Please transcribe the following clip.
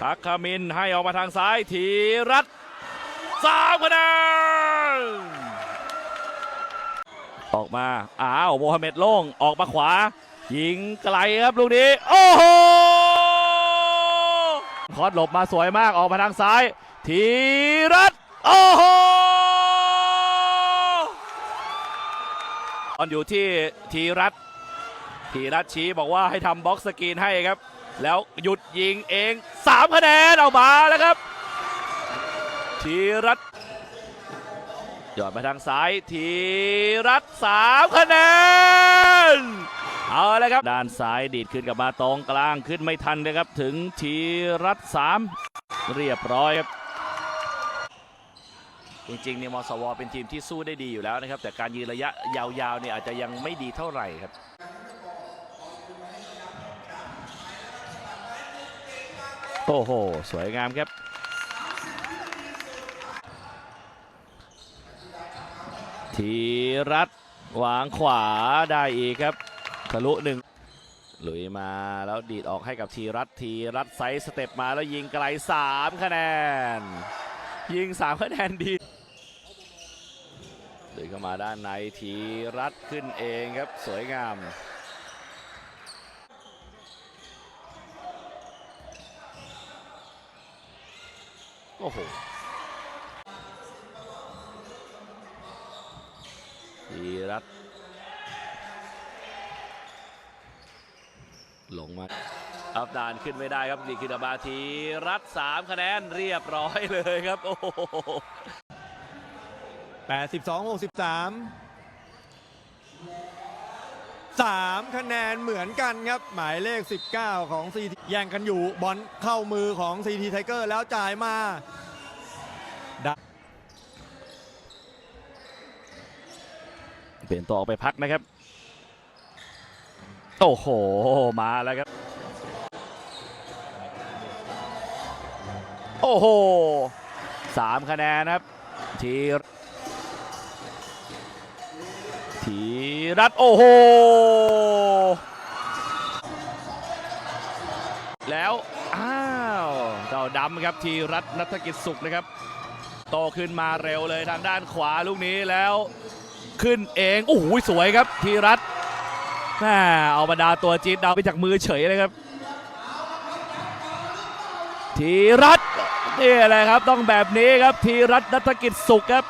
ทักคามินให้ออกมาทางซ้ายธีรัตสามคะแนนออกมาอ้าวโมฮัมเหม็ดโล่งออกมาขวา ยิงไกลครับลูกนี้ โอ้โหคอสหลบมาสวยมากออกมาทางซ้ายธีรัตโอ้โหตอนอยู่ที่ธีรัตธีรัตชี้บอกว่าให้ทำบล็อกสกรีนให้ครับ แล้วหยุดยิงเอง 3 คะแนนเอามาแล้วครับธีรัตน์หยอดมาทางซ้ายธีรัตสามคะแนน เอาเลยครับ ด้านซ้ายดีดขึ้นกลับมาตรงกลางขึ้นไม่ทันเลยครับ ถึงธีรัตสามเรียบร้อยครับ จริงๆเนี่ยมสวเป็นทีมที่สู้ได้ดีอยู่แล้วนะครับ แต่การยืนระยะยาวๆเนี่ยอาจจะยังไม่ดีเท่าไหร่ครับ โอ้โห สวยงามครับ ทีรัตวางขวาได้อีกครับ ทะลุหนึ่งหลุยมาแล้วดีดออกให้กับทีรัตทีรัตไซส์สเต็ปมาแล้วยิงไกล 3 คะแนน ยิง 3 คะแนนดีเดินเข้ามาด้านในทีรัตขึ้นเองครับ สวยงาม โอ้โหธีรัตหลงมาอัพดานขึ้นไม่ได้ครับนี่คือดาบาทีรัตสามคะแนนเรียบร้อยเลยครับ โอ้โห82 63 3 คะแนนเหมือนกันครับ หมายเลข 19 ของ CT แย่งกันอยู่บอลเข้ามือของ CT Tiger แล้วจ่ายมาเปลี่ยนตัวออกไปพักนะครับ โอ้โห มาแล้วครับ โอ้โหสามคะแนนครับที ทีรัตน์โอ้โห แล้ว อ้าวเจ้าดำครับทีรัตน์นัฐกิจสุขนะครับ โตขึ้นมาเร็วเลยทางด้านขวาลูกนี้แล้ว ขึ้นเองโอ้โหสวยครับทีรัตน์แม่เอาบรรดาตัวจี๊ดดาวไปจากมือเฉยเลยครับทีรัตน์นี่แหละครับต้องแบบนี้ครับทีรัตน์นัฐกิจสุขครับ